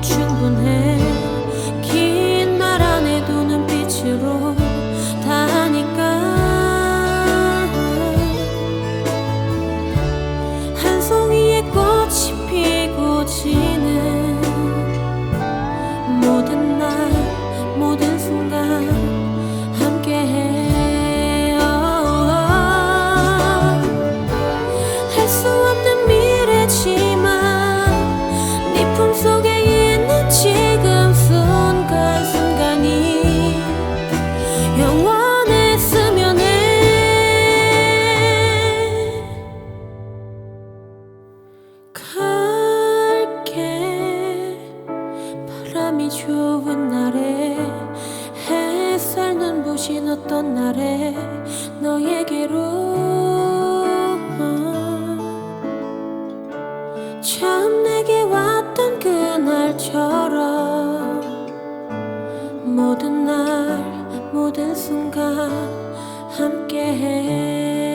충분해 어떤 날에 너에게로. 처음 내게 왔던 그날처럼 모든 날 모든 순간 함께해